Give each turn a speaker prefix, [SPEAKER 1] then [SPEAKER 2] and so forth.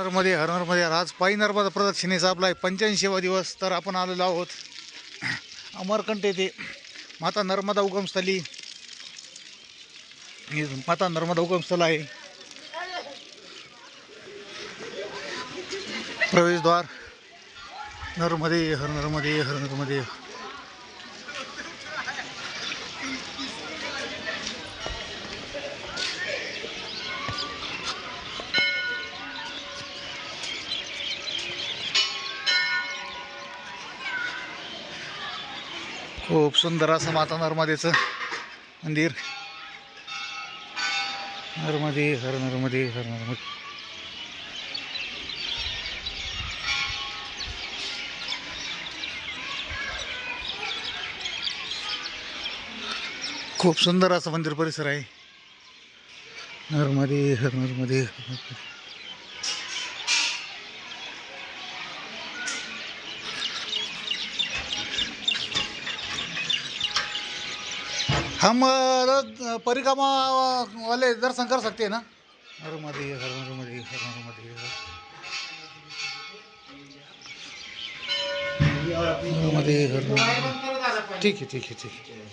[SPEAKER 1] हरमध्ये हरनरमध्ये आज पायी नर्मदा प्रदक्षिणेचा आपला आहे पंच्याऐंशीवा दिवस तर आपण आलेलो आहोत अमरकंठ येथे. माता नर्मदा उगमस्थली. हे माता नर्मदा उगमस्थल आहे. प्रवेशद्वार. नर्मदे हर हरनरमध्ये खूप सुंदर असं माता नर्मदेचं मंदिर. नर्मदे हर नर्मदे हर नर्मदे. खूप सुंदर असं मंदिर परिसर आहे. नर्मदे हर नर्मदे हर नर्मदे. हम अ, परिक्रमा वाले दर्शन कर सकते हैं ना? नर्मदे हर नर्मदे हर नर्मदे हर नर्मदे हर नर्मदे ठीक है ठीक है ठीक है